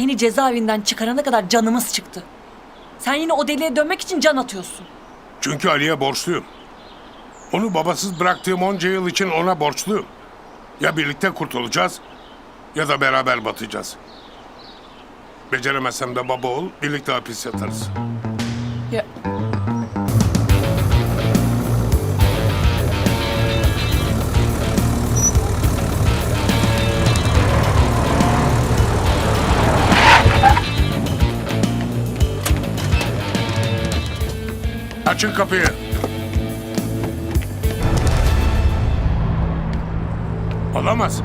Seni cezaevinden çıkarana kadar canımız çıktı. Sen yine o deliğe dönmek için can atıyorsun. Çünkü Ali'ye borçluyum. Onu babasız bıraktığım onca yıl için ona borçluyum. Ya birlikte kurtulacağız ya da beraber batacağız. Beceremezsem de baba ol, birlikte hapis yatarız. Ya, Açın kapıyı. Olamaz.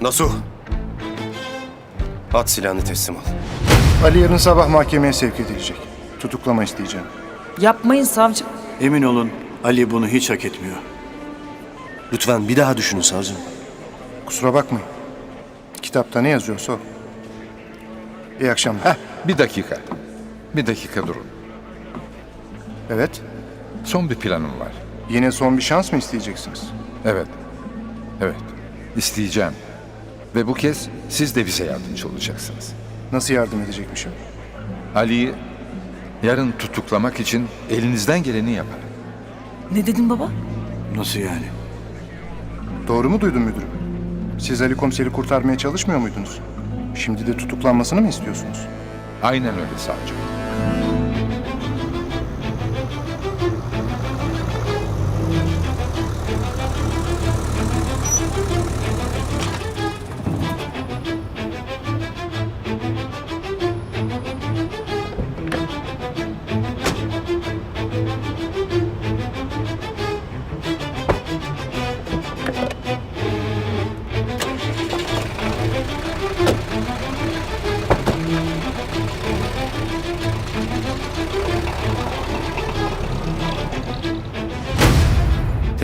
Nasuh. At silahını teslim ol. Ali yarın sabah mahkemeye sevk edilecek. Tutuklama isteyeceğim. Yapmayın savcım. Emin olun Ali bunu hiç hak etmiyor. Lütfen bir daha düşünün savcım. Kusura bakmayın. Kitapta ne yazıyorsa o. İyi akşamlar. Bir dakika. Bir dakika durun. Evet. Son bir planım var. Yine son bir şans mı isteyeceksiniz? Evet. Evet. İsteyeceğim. Ve bu kez siz de bize yardımcı olacaksınız. Nasıl yardım edecekmişim? Ali'yi yarın tutuklamak için elinizden geleni yapar. Ne dedin baba? Nasıl yani? Doğru mu duydum müdürüm? Siz Ali komiseri kurtarmaya çalışmıyor muydunuz? Şimdi de tutuklanmasını mı istiyorsunuz? Aynen öyle savcı.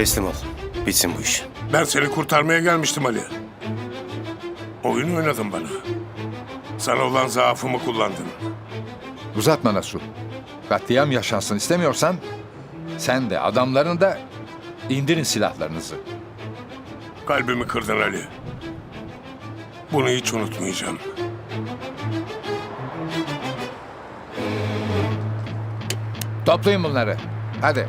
Teslim ol. Bitsin bu iş. Ben seni kurtarmaya gelmiştim Ali. Oyun oynadın bana. Sana olan zaafımı kullandın. Uzatma Nasuh. Katliam yaşansın istemiyorsan sen de adamların da indirin silahlarınızı. Kalbimi kırdın Ali. Bunu hiç unutmayacağım. Toplayın bunları. Hadi.